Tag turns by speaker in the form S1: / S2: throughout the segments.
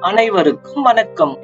S1: அனைவருக்கும் வணக்கம்.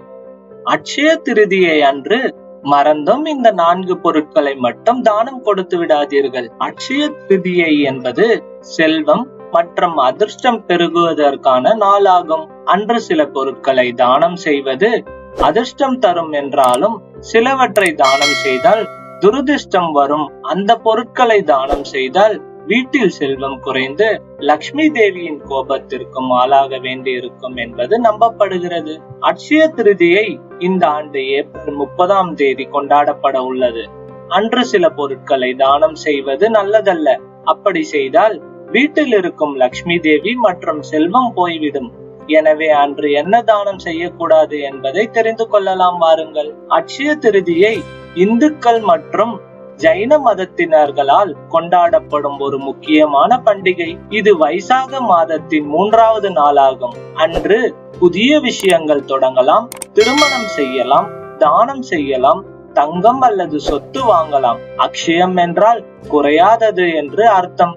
S1: அட்சய திருதியை அன்று மறந்தும் இந்த நான்கு பொருட்களை மட்டும் தானம் கொடுத்து விடாதீர்கள். அட்சய திருதியை என்பது செல்வம் மற்றும் அதிர்ஷ்டம் பெருகுவதற்கான நாளாகும். அன்று சில பொருட்களை தானம் செய்வது அதிர்ஷ்டம் தரும் என்றாலும் சிலவற்றை தானம் செய்தால் துரதிர்ஷ்டம் வரும். அந்த பொருட்களை தானம் செய்தால் வீட்டில் செல்வம் குறைந்து லக்ஷ்மி தேவியின் கோபத்திற்கும் ஆளாக வேண்டியிருக்கும் என்பது நம்பப்படுகிறது. அட்சய திருதியை இந்த ஆண்டு ஏப்ரல் முப்பதாம் தேதி கொண்டாடப்பட உள்ளது. அன்று சில பொருட்களை தானம் செய்வது நல்லதல்ல. அப்படி செய்தால் வீட்டில் இருக்கும் லக்ஷ்மி தேவி மற்றும் செல்வம் போய்விடும். எனவே அன்று என்ன தானம் செய்யக்கூடாது என்பதை தெரிந்து கொள்ளலாம் வாருங்கள். அட்சய திருதியை இந்துக்கள் மற்றும் ஜைன மதத்தினர்களால் கொண்டாடப்படும் ஒரு முக்கியமான பண்டிகை. இது வைசாக மாதத்தின் மூன்றாவது நாளாகும். அன்று புதிய விஷயங்கள் தொடங்கலாம் திருமணம் செய்யலாம் தானம் செய்யலாம் தங்கம் அல்லது சொத்து வாங்கலாம். அக்ஷயம் என்றால் குறையாதது என்று அர்த்தம்.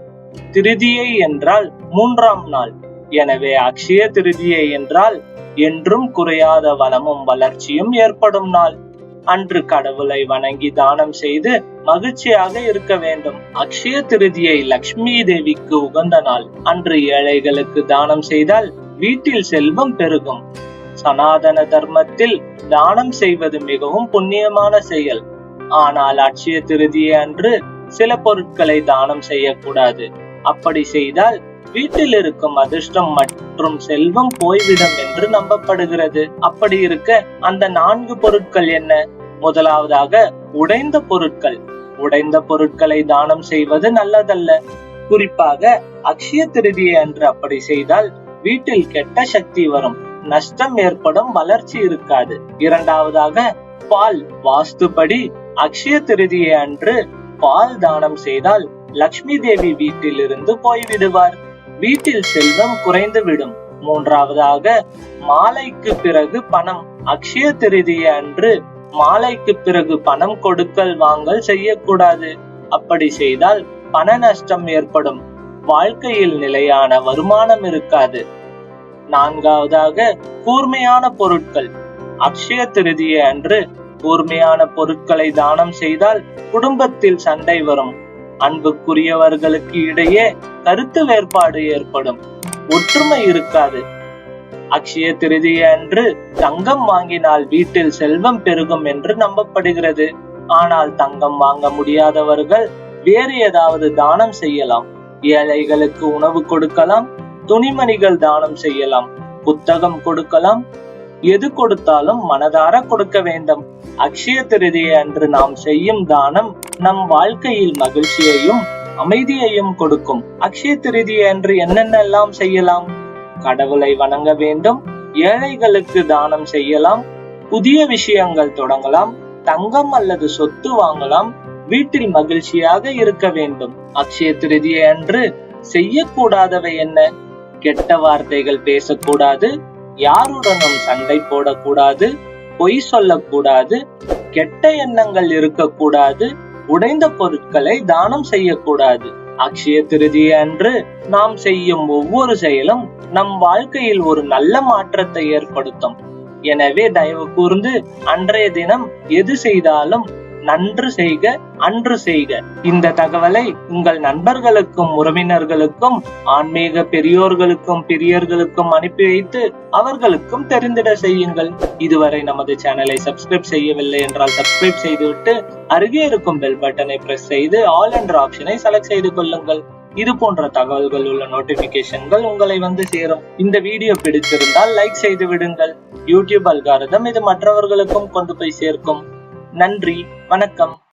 S1: திருதியை என்றால் மூன்றாம் நாள். எனவே அக்ஷய திருதியை என்றால் என்றும் குறையாத வளமும் வளர்ச்சியும் ஏற்படும் நாள். அன்று கடவுளை வணங்கி தானம் செய்து மகிழ்ச்சியாக இருக்க வேண்டும். அக்ஷய திருதியை லக்ஷ்மி தேவிக்கு உகந்த நாள். அன்று ஏழைகளுக்கு தானம் செய்தால் வீட்டில் செல்வம் பெருகும். சனாதன தர்மத்தில் தானம் செய்வது மிகவும் புண்ணியமான செயல். ஆனால் அட்சய திருதியை அன்று சில பொருட்களை தானம் செய்யக்கூடாது. அப்படி செய்தால் வீட்டில் இருக்கும் அதிர்ஷ்டம் மற்றும் செல்வம் போய்விடும் என்று நம்பப்படுகிறது. அப்படி இருக்க அந்த நான்கு பொருட்கள் என்ன? முதலாவதாக உடைந்த பொருட்கள். உடைந்த பொருட்களை தானம் செய்வது நல்லதல்ல. குறிப்பாக அக்ஷய திருதியை அன்று அப்படி செய்தால் வீட்டில் கெட்ட சக்தி வரும். நஷ்டம் ஏற்படும் வளர்ச்சி இருக்காது. இரண்டாவதாக பால் வாஸ்துபடி அக்ஷய திருதியை அன்று பால் தானம் செய்தால் லக்ஷ்மி தேவி வீட்டில் இருந்து போய்விடுவார். வீட்டில் செல்வம் குறைந்து விடும் மூன்றாவதாக மாலைக்கு பிறகு பணம் அக்ஷய திருதியை அன்று மாலைக்கு பிறகு பணம் கொடுக்கல் வாங்கல் செய்யக்கூடாது. அப்படி செய்தால் பண நஷ்டம் ஏற்படும். வாழ்க்கையில் நிலையான வருமானம் இருக்காது. நான்காவதாக கூர்மையான பொருட்கள். அக்ஷய திருதியை அன்று கூர்மையான பொருட்களை தானம் செய்தால் குடும்பத்தில் சண்டை வரும். அன்புக்குரியவர்களுக்கு இடையே கருத்து வேறுபாடு ஏற்படும். ஒற்றுமை இருக்காது. அக்ஷய திருதி அன்று தங்கம் வாங்கினால் வீட்டில் செல்வம் பெருகும் என்று நம்பப்படுகிறது. ஆனால் தங்கம் வாங்க முடியாதவர்கள் வேறு ஏதாவது தானம் செய்யலாம். ஏழைகளுக்கு உணவு கொடுக்கலாம் துணிமணிகள் தானம் செய்யலாம் புத்தகம் கொடுக்கலாம் எது கொடுத்தாலும் மனதார கொடுக்க வேண்டும். அக்ஷய திருதியை அன்று நாம் செய்யும் தானம் நம் வாழ்க்கையில் மகிழ்ச்சியையும் அமைதியையும் கொடுக்கும். அக்ஷய திருதியை அன்று என்னென்னலாம் செய்யலாம்? கடவுளை வணங்க வேண்டும் ஏழைகளுக்கு தானம் செய்யலாம் புதிய விஷயங்கள் தொடங்கலாம் தங்கம் அல்லது சொத்து வாங்கலாம் வீட்டில் மகிழ்ச்சியாக இருக்க வேண்டும். அக்ஷய திருதியை அன்று செய்யக்கூடாதவை என்ன? கெட்ட வார்த்தைகள் பேசக்கூடாது யாருடனும் சண்டை போடக்கூடாது பொய் சொல்லக்கூடாது கெட்ட எண்ணங்கள் இருக்கக்கூடாது உடைந்த பொருட்களை தானம் செய்யக்கூடாது. அக்ஷய திருதி அன்று நாம் செய்யும் ஒவ்வொரு செயலும் நம் வாழ்க்கையில் ஒரு நல்ல மாற்றத்தை ஏற்படுத்தும். எனவே தயவு கூர்ந்து அன்றைய தினம் எது செய்தாலும் நன்று செய்க அன்று செய்க. இந்த தகவலை உங்கள் நண்பர்களுக்கும் உறவினர்களுக்கும் ஆன்மீக பெரியோர்களுக்கும் பெரியர்களுக்கும் அனுப்பி வைத்து அவர்களுக்கும் தெரிந்திட செய்யுங்கள். இதுவரை நமது சேனலை சப்ஸ்கிரைப் செய்யவில்லை என்றால் சப்ஸ்கிரைப் செய்துவிட்டு அருகே இருக்கும் பெல் பட்டனை பிரஸ் செய்து ஆல் என்ற ஆப்ஷனை செலக்ட் செய்து கொள்ளுங்கள். இது போன்ற தகவல்கள் உள்ள நோட்டிபிகேஷன்கள் உங்களை வந்து சேரும். இந்த வீடியோ பிடித்திருந்தால் லைக் செய்து விடுங்கள். யூடியூப் அல்காரதம் இது மற்றவர்களுக்கும் கொண்டு போய் சேர்க்கும். நன்றி வணக்கம்.